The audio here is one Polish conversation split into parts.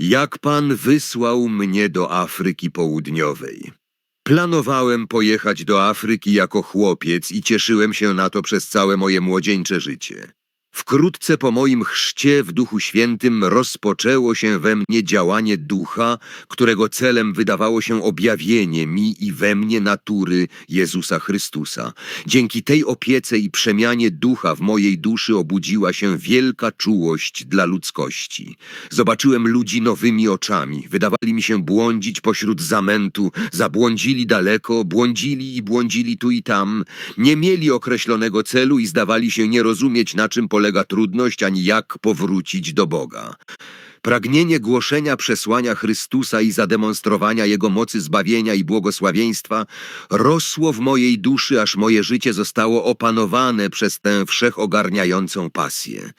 jak Pan wysłał mnie do Afryki Południowej. Planowałem pojechać do Afryki jako chłopiec i cieszyłem się na to przez całe moje młodzieńcze życie. Wkrótce po moim chrzcie w Duchu Świętym rozpoczęło się we mnie działanie ducha, którego celem wydawało się objawienie mi i we mnie natury Jezusa Chrystusa. Dzięki tej opiece i przemianie ducha w mojej duszy obudziła się wielka czułość dla ludzkości. Zobaczyłem ludzi nowymi oczami, wydawali mi się błądzić pośród zamętu, zabłądzili daleko, błądzili i błądzili tu i tam, nie mieli określonego celu i zdawali się nie rozumieć, na czym polega trudność, ani jak powrócić do Boga. Pragnienie głoszenia przesłania Chrystusa i zademonstrowania Jego mocy zbawienia i błogosławieństwa rosło w mojej duszy, aż moje życie zostało opanowane przez tę wszechogarniającą pasję.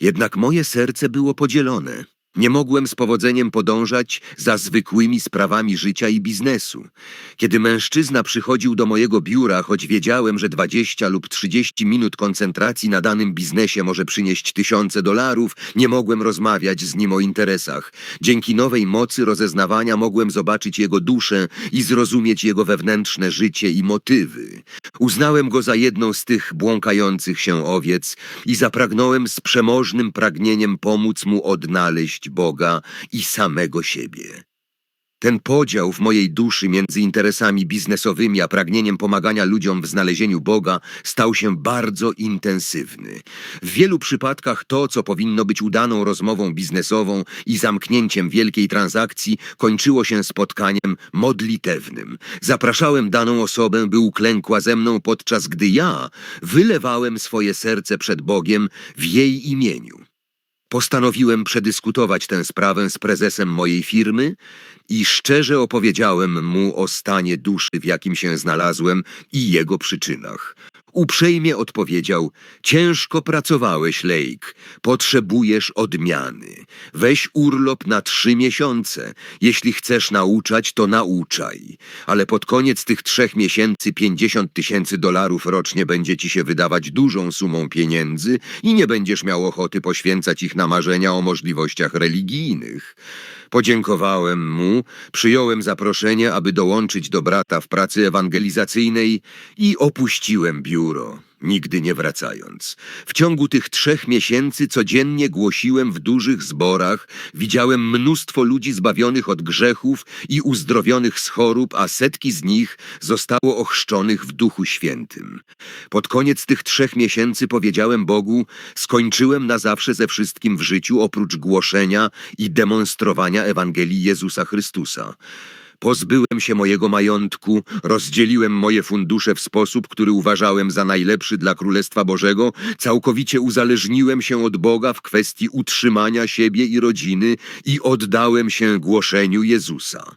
Jednak moje serce było podzielone. Nie mogłem z powodzeniem podążać za zwykłymi sprawami życia i biznesu. Kiedy mężczyzna przychodził do mojego biura, choć wiedziałem, że 20 lub 30 minut koncentracji na danym biznesie może przynieść tysiące dolarów, nie mogłem rozmawiać z nim o interesach. Dzięki nowej mocy rozeznawania mogłem zobaczyć jego duszę i zrozumieć jego wewnętrzne życie i motywy. Uznałem go za jedną z tych błąkających się owiec i zapragnąłem z przemożnym pragnieniem pomóc mu odnaleźć Boga i samego siebie. Ten podział w mojej duszy między interesami biznesowymi a pragnieniem pomagania ludziom w znalezieniu Boga stał się bardzo intensywny. W wielu przypadkach to, co powinno być udaną rozmową biznesową i zamknięciem wielkiej transakcji, kończyło się spotkaniem modlitewnym. Zapraszałem daną osobę, by uklękła ze mną, podczas gdy ja wylewałem swoje serce przed Bogiem w jej imieniu. Postanowiłem przedyskutować tę sprawę z prezesem mojej firmy i szczerze opowiedziałem mu o stanie duszy, w jakim się znalazłem i jego przyczynach. Uprzejmie odpowiedział: Ciężko pracowałeś, Lake. Potrzebujesz odmiany. Weź urlop na trzy miesiące. Jeśli chcesz nauczać, to nauczaj. Ale pod koniec tych trzech miesięcy 50 tysięcy dolarów rocznie będzie ci się wydawać dużą sumą pieniędzy i nie będziesz miał ochoty poświęcać ich na marzenia o możliwościach religijnych. Podziękowałem mu, przyjąłem zaproszenie, aby dołączyć do brata w pracy ewangelizacyjnej i opuściłem biuro, nigdy nie wracając. W ciągu tych trzech miesięcy codziennie głosiłem w dużych zborach, widziałem mnóstwo ludzi zbawionych od grzechów i uzdrowionych z chorób, a setki z nich zostało ochrzczonych w Duchu Świętym. Pod koniec tych trzech miesięcy powiedziałem Bogu, skończyłem na zawsze ze wszystkim w życiu, oprócz głoszenia i demonstrowania Ewangelii Jezusa Chrystusa. Pozbyłem się mojego majątku, rozdzieliłem moje fundusze w sposób, który uważałem za najlepszy dla Królestwa Bożego, całkowicie uzależniłem się od Boga w kwestii utrzymania siebie i rodziny i oddałem się głoszeniu Jezusa.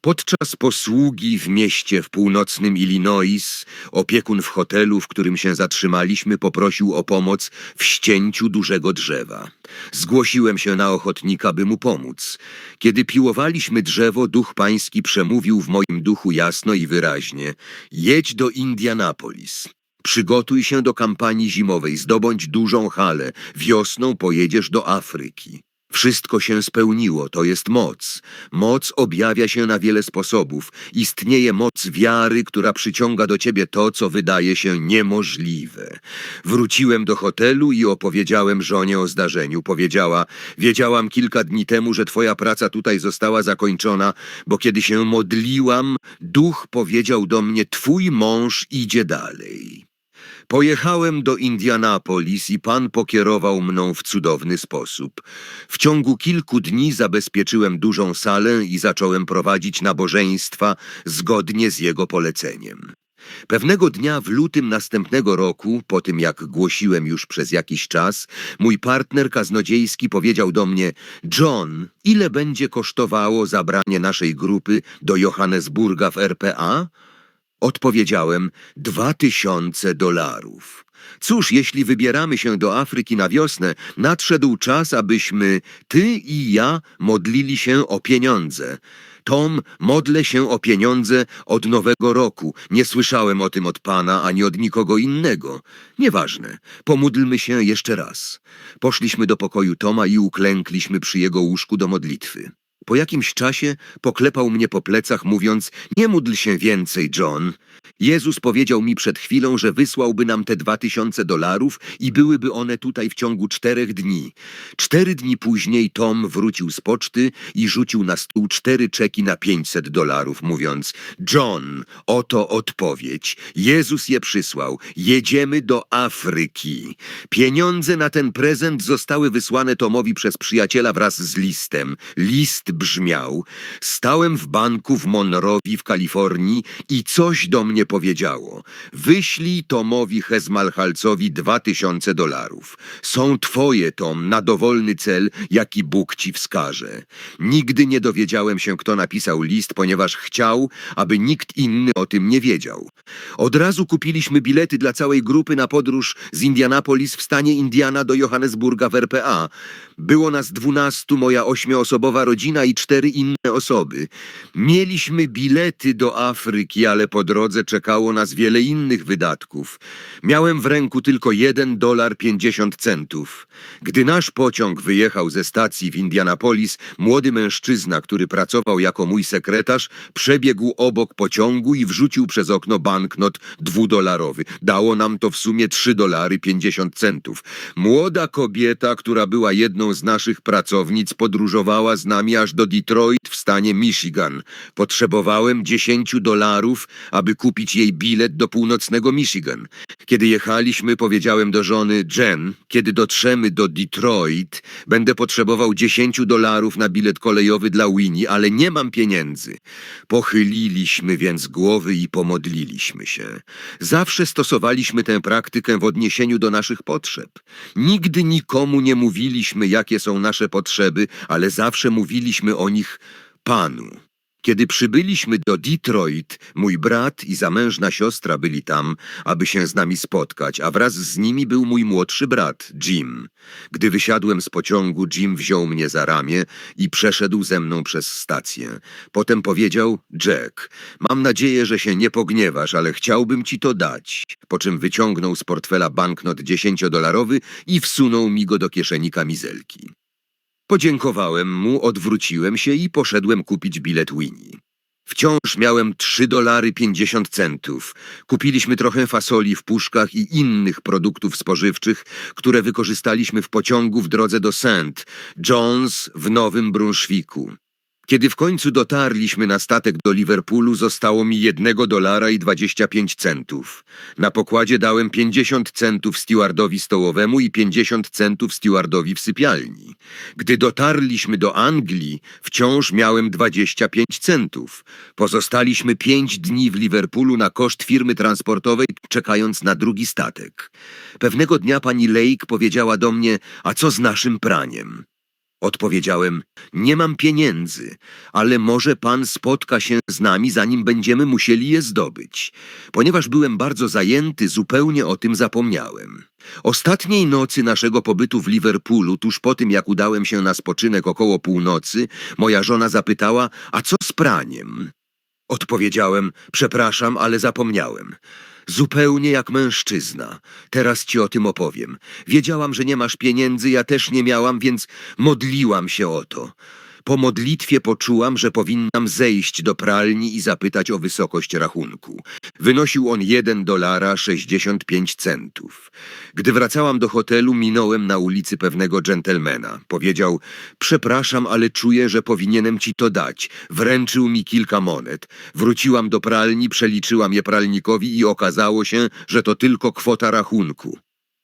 Podczas posługi w mieście w północnym Illinois opiekun w hotelu, w którym się zatrzymaliśmy, poprosił o pomoc w ścięciu dużego drzewa. Zgłosiłem się na ochotnika, by mu pomóc. Kiedy piłowaliśmy drzewo, duch pański przemówił w moim duchu jasno i wyraźnie: Jedź do Indianapolis. Przygotuj się do kampanii zimowej, zdobądź dużą halę. Wiosną pojedziesz do Afryki. Wszystko się spełniło, to jest moc. Moc objawia się na wiele sposobów. Istnieje moc wiary, która przyciąga do ciebie to, co wydaje się niemożliwe. Wróciłem do hotelu i opowiedziałem żonie o zdarzeniu. Powiedziała, wiedziałam kilka dni temu, że twoja praca tutaj została zakończona, bo kiedy się modliłam, duch powiedział do mnie, twój mąż idzie dalej. Pojechałem do Indianapolis i pan pokierował mną w cudowny sposób. W ciągu kilku dni zabezpieczyłem dużą salę i zacząłem prowadzić nabożeństwa zgodnie z jego poleceniem. Pewnego dnia w lutym następnego roku, po tym jak głosiłem już przez jakiś czas, mój partner kaznodziejski powiedział do mnie: John, ile będzie kosztowało zabranie naszej grupy do Johannesburga w RPA? Odpowiedziałem dwa tysiące dolarów. Cóż, jeśli wybieramy się do Afryki na wiosnę, nadszedł czas, abyśmy, ty i ja, modlili się o pieniądze. Tom, modlę się o pieniądze od nowego roku. Nie słyszałem o tym od pana ani od nikogo innego. Nieważne. Pomódlmy się jeszcze raz. Poszliśmy do pokoju Toma i uklękliśmy przy jego łóżku do modlitwy. Po jakimś czasie poklepał mnie po plecach, mówiąc: Nie módl się więcej, John. Jezus powiedział mi przed chwilą, że wysłałby nam te dwa tysiące dolarów i byłyby one tutaj w ciągu czterech dni. Cztery dni później Tom wrócił z poczty i rzucił na stół cztery czeki na pięćset dolarów, mówiąc: John, oto odpowiedź. Jezus je przysłał. Jedziemy do Afryki. Pieniądze na ten prezent zostały wysłane Tomowi przez przyjaciela wraz z listem. List brzmiał: Stałem w banku w Monroe w Kalifornii i coś do mnie powiedziało. Wyślij Tomowi Hezmalhalcowi dwa tysiące dolarów. Są twoje, Tom, na dowolny cel, jaki Bóg ci wskaże. Nigdy nie dowiedziałem się, kto napisał list, ponieważ chciał, aby nikt inny o tym nie wiedział. Od razu kupiliśmy bilety dla całej grupy na podróż z Indianapolis w stanie Indiana do Johannesburga w RPA. Było nas dwunastu, moja ośmioosobowa rodzina i cztery inne osoby. Mieliśmy bilety do Afryki, ale po drodze czekało nas wiele innych wydatków. Miałem w ręku tylko jeden dolar pięćdziesiąt centów. Gdy nasz pociąg wyjechał ze stacji w Indianapolis, młody mężczyzna, który pracował jako mój sekretarz, przebiegł obok pociągu i wrzucił przez okno banknot dwudolarowy. Dało nam to w sumie trzy dolary pięćdziesiąt centów. Młoda kobieta, która była jedną z naszych pracownic, podróżowała z nami aż do Detroit w stanie Michigan. Potrzebowałem dziesięciu dolarów, aby kupić jej bilet do północnego Michigan. Kiedy jechaliśmy, powiedziałem do żony Jen, kiedy dotrzemy do Detroit, będę potrzebował dziesięciu dolarów na bilet kolejowy dla Winnie, ale nie mam pieniędzy. Pochyliliśmy więc głowy i pomodliliśmy się. Zawsze stosowaliśmy tę praktykę w odniesieniu do naszych potrzeb. Nigdy nikomu nie mówiliśmy, jakie są nasze potrzeby, ale zawsze mówiliśmy o nich Panu. Kiedy przybyliśmy do Detroit, mój brat i zamężna siostra byli tam, aby się z nami spotkać, a wraz z nimi był mój młodszy brat, Jim. Gdy wysiadłem z pociągu, Jim wziął mnie za ramię i przeszedł ze mną przez stację. Potem powiedział, Jack, mam nadzieję, że się nie pogniewasz, ale chciałbym ci to dać. Po czym wyciągnął z portfela banknot dziesięciodolarowy i wsunął mi go do kieszeni kamizelki. Podziękowałem mu, odwróciłem się i poszedłem kupić bilet Winnie. Wciąż miałem 3 dolary 50 centów. Kupiliśmy trochę fasoli w puszkach i innych produktów spożywczych, które wykorzystaliśmy w pociągu w drodze do St. John's w Nowym Brunszwiku. Kiedy w końcu dotarliśmy na statek do Liverpoolu, zostało mi jednego dolara i 25 centów. Na pokładzie dałem 50 centów stewardowi stołowemu i 50 centów stewardowi w sypialni. Gdy dotarliśmy do Anglii, wciąż miałem 25 centów. Pozostaliśmy pięć dni w Liverpoolu na koszt firmy transportowej, czekając na drugi statek. Pewnego dnia pani Lake powiedziała do mnie, a co z naszym praniem? Odpowiedziałem, nie mam pieniędzy, ale może pan spotka się z nami, zanim będziemy musieli je zdobyć. Ponieważ byłem bardzo zajęty, zupełnie o tym zapomniałem. Ostatniej nocy naszego pobytu w Liverpoolu, tuż po tym jak udałem się na spoczynek około północy, moja żona zapytała, a co z praniem? Odpowiedziałem, przepraszam, ale zapomniałem. Zupełnie jak mężczyzna. Teraz ci o tym opowiem. Wiedziałam, że nie masz pieniędzy, ja też nie miałam, więc modliłam się o to. Po modlitwie poczułam, że powinnam zejść do pralni i zapytać o wysokość rachunku. Wynosił on 1 dolara 65 centów. Gdy wracałam do hotelu, minąłem na ulicy pewnego dżentelmena. Powiedział, przepraszam, ale czuję, że powinienem ci to dać. Wręczył mi kilka monet. Wróciłam do pralni, przeliczyłam je pralnikowi i okazało się, że to tylko kwota rachunku.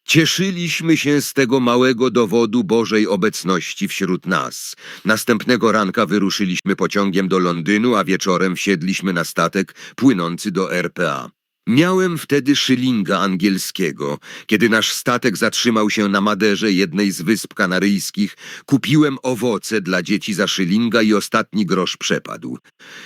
Cieszyliśmy się z tego małego dowodu Bożej obecności wśród nas. Następnego ranka wyruszyliśmy pociągiem do Londynu, a wieczorem wsiedliśmy na statek płynący do RPA. Miałem wtedy szylinga angielskiego. Kiedy nasz statek zatrzymał się na Maderze, jednej z wysp kanaryjskich, kupiłem owoce dla dzieci za szylinga i ostatni grosz przepadł.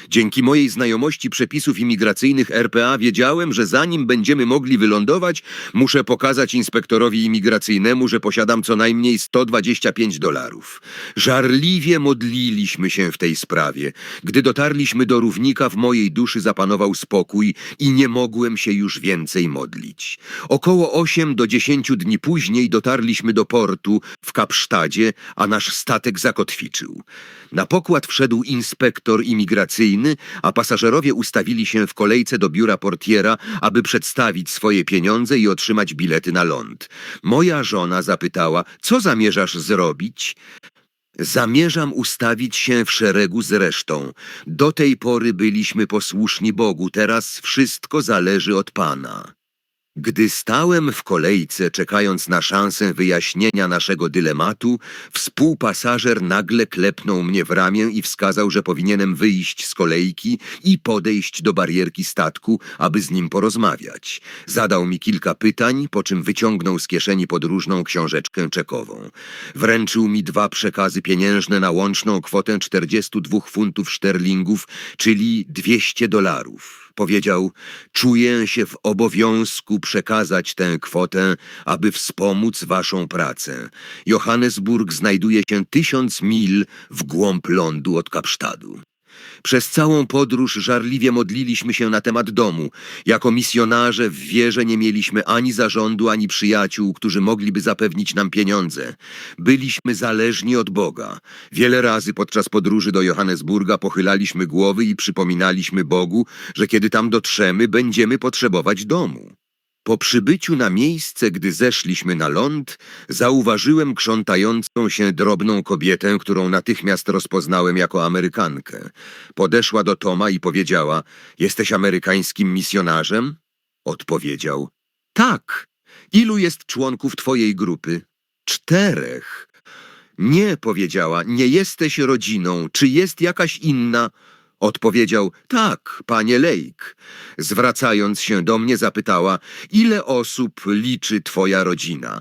Dzięki mojej znajomości przepisów imigracyjnych RPA wiedziałem, że zanim będziemy mogli wylądować, muszę pokazać inspektorowi imigracyjnemu, że posiadam co najmniej 125 dolarów. Żarliwie modliliśmy się w tej sprawie. Gdy dotarliśmy do równika, w mojej duszy zapanował spokój i nie mogłem się już więcej modlić. Około 8 do 10 dni później dotarliśmy do portu w Kapsztadzie, a nasz statek zakotwiczył. Na pokład wszedł inspektor imigracyjny, a pasażerowie ustawili się w kolejce do biura portiera, aby przedstawić swoje pieniądze i otrzymać bilety na ląd. Moja żona zapytała, co zamierzasz zrobić? Zamierzam ustawić się w szeregu z resztą. Do tej pory byliśmy posłuszni Bogu, teraz wszystko zależy od Pana. Gdy stałem w kolejce, czekając na szansę wyjaśnienia naszego dylematu, współpasażer nagle klepnął mnie w ramię i wskazał, że powinienem wyjść z kolejki i podejść do barierki statku, aby z nim porozmawiać. Zadał mi kilka pytań, po czym wyciągnął z kieszeni podróżną książeczkę czekową. Wręczył mi dwa przekazy pieniężne na łączną kwotę 42 funtów szterlingów, czyli 200 dolarów. Powiedział, czuję się w obowiązku przekazać tę kwotę, aby wspomóc waszą pracę. Johannesburg znajduje się tysiąc mil w głąb lądu od Kapsztadu. Przez całą podróż żarliwie modliliśmy się na temat domu. Jako misjonarze w wierze nie mieliśmy ani zarządu, ani przyjaciół, którzy mogliby zapewnić nam pieniądze. Byliśmy zależni od Boga. Wiele razy podczas podróży do Johannesburga pochylaliśmy głowy i przypominaliśmy Bogu, że kiedy tam dotrzemy, będziemy potrzebować domu. Po przybyciu na miejsce, gdy zeszliśmy na ląd, zauważyłem krzątającą się drobną kobietę, którą natychmiast rozpoznałem jako Amerykankę. Podeszła do Toma i powiedziała: Jesteś amerykańskim misjonarzem? Odpowiedział: Tak. Ilu jest członków twojej grupy? Czterech. Nie, powiedziała, nie jesteś rodziną. Czy jest jakaś inna? Odpowiedział, tak, panie Lake. Zwracając się do mnie, zapytała, ile osób liczy twoja rodzina?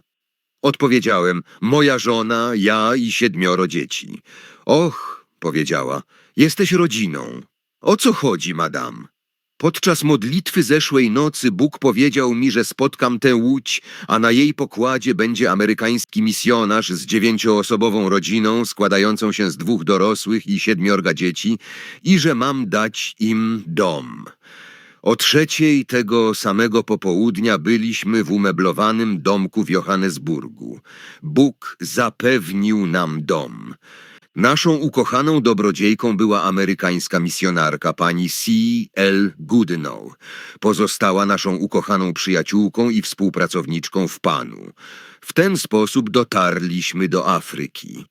Odpowiedziałem, moja żona, ja i siedmioro dzieci. Och, powiedziała, jesteś rodziną. O co chodzi, madam? Podczas modlitwy zeszłej nocy Bóg powiedział mi, że spotkam tę łódź, a na jej pokładzie będzie amerykański misjonarz z dziewięcioosobową rodziną składającą się z dwóch dorosłych i siedmiorga dzieci i że mam dać im dom. O trzeciej tego samego popołudnia byliśmy w umeblowanym domku w Johannesburgu. Bóg zapewnił nam dom. Naszą ukochaną dobrodziejką była amerykańska misjonarka pani C. L. Goodnow. Pozostała naszą ukochaną przyjaciółką i współpracowniczką w Panu. W ten sposób dotarliśmy do Afryki.